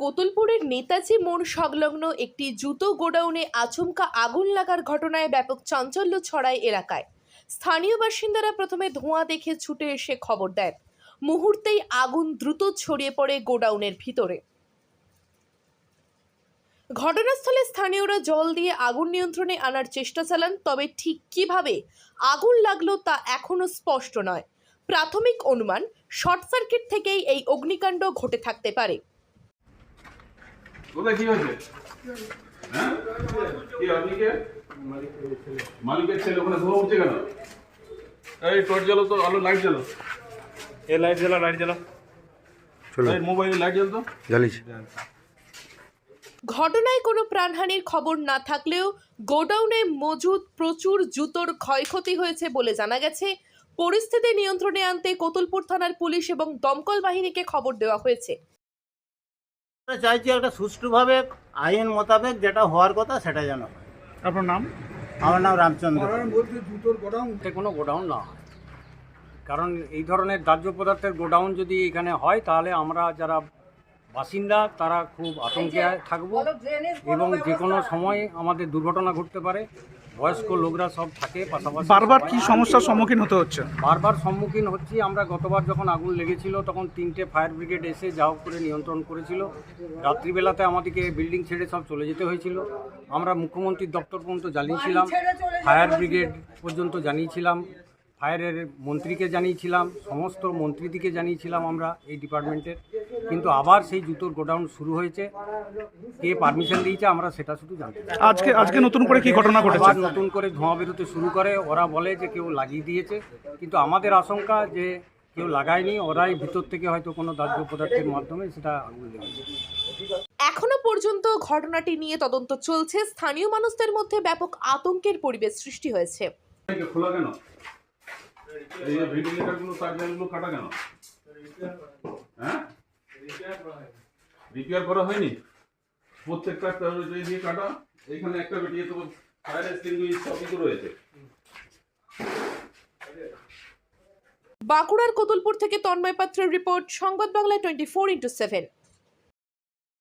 কোতুলপুরের নেতাজি মোড় সংলগ্ন একটি জুতো গোডাউনে আচমকা আগুন লাগার ঘটনায় ব্যাপক চাঞ্চল্য ছড়ায় এলাকায়। স্থানীয় বাসিন্দারা প্রথমে ধোঁয়া দেখে ছুটে এসে খবর দেন। মুহূর্তেই আগুন দ্রুত ছড়িয়ে পড়ে গোডাউনের ভিতরে। ঘটনাস্থলে স্থানীয়রা জল দিয়ে আগুন নিয়ন্ত্রণে আনার চেষ্টা চালান, তবে ঠিক কীভাবে আগুন লাগল তা এখনও স্পষ্ট নয়। প্রাথমিক অনুমান, শর্ট সার্কিট থেকেই এই অগ্নিকাণ্ড ঘটে থাকতে পারে। কোথায়? কি হয়েছে? হ্যাঁ? কি আপনি কে? মালিকের ছেলে ওখানে ধোয়া উঠছে কেন? এই টর্চ জ্বালো তো আলো লাইট জ্বালো। এ লাইট জ্বালা লাইট জ্বালা। চলো। মোবাইলে লাইট জ্বাল তো? জ্বালিয়েছি। ঘটনায় কোনো প্রাণহানির খবর না থাকলেও গোডাউনে মজুদ প্রচুর জুতোর ক্ষয়ক্ষতি হয়েছে বলে জানা গেছে। পরিস্থিতি নিয়ন্ত্রণে আনতে কোতুলপুর থানার পুলিশ এবং দমকল বাহিনীকে খবর দেওয়া হয়েছে। আমরা চাইছি একটা সুষ্ঠুভাবে আইন মোতাবেক যেটা হওয়ার কথা সেটা যেন হয়। আপনার নাম? আমার নাম রামচন্দ্র। কোনো গোডাউন না। হয় কারণ এই ধরনের দাহ্য পদার্থের গোডাউন যদি এখানে হয় তাহলে আমরা যারা বাসিন্দা তারা খুব আতঙ্কে থাকব এবং যে কোনো সময় আমাদের দুর্ঘটনা ঘটতে পারে বয়স্ক লোকরা সব থাকে পাশাপাশি বারবার। কি সমস্যার সম্মুখীন হতে হচ্ছে? বারবার সম্মুখীন হচ্ছি। আমরা গতবার যখন আগুন লেগেছিল তখন তিনটে ফায়ার ব্রিগেড এসে যা হোক করে নিয়ন্ত্রণ করেছিল। রাত্রিবেলাতে আমাদেরকে বিল্ডিং ছেড়ে সব চলে যেতে হয়েছিল। আমরা মুখ্যমন্ত্রীর দপ্তর পর্যন্ত জানিয়েছিলাম ফায়ার ব্রিগেড পর্যন্ত জানিয়েছিলাম ফায়ারের মন্ত্রীকে জানিয়েছিলাম সমস্ত মন্ত্রীদিকে জানিয়েছিলাম আমরা এই ডিপার্টমেন্টের। কিন্তু আবার সেই জুতোর গোডাউন শুরু হয়েছে। কে পারমিশন দিয়েছে আমরা সেটা শুধু জানতে চাই। আজকে আজকে নতুন করে কি ঘটনা ঘটেছে? আবার নতুন করে ধোঁয়া বেরোতে শুরু করে। ওরা বলে যে কেউ লাগিয়ে দিয়েছে। কিন্তু আমাদের আশঙ্কা যে কেউ লাগায়নি ওরাই ভিতর থেকে হয়তো কোনো দাহ্য পদার্থের মাধ্যমে সেটা আগুন লেগেছে এখনও পর্যন্ত ঘটনাটি নিয়ে তদন্ত চলছে। স্থানীয় মানুষদের মধ্যে ব্যাপক আতঙ্কের পরিবেশ সৃষ্টি হয়েছে। এটা খোলা কেন? এই যে ভেন্টিলেটারগুলো তার জালগুলো কাটা কেন? হ্যাঁ? রিপেয়ার করা হয়নি? প্রত্যেকটা ওই দিয়ে কাটা এখানে একটা বেটিয়ে তো ফায়ার এক্সটিংগুইশ সবই রয়েছে। বাঁকুড়ার কোতুলপুর থেকে তন্ময় পাত্রের report, Sangbad Bangla twenty four into seven.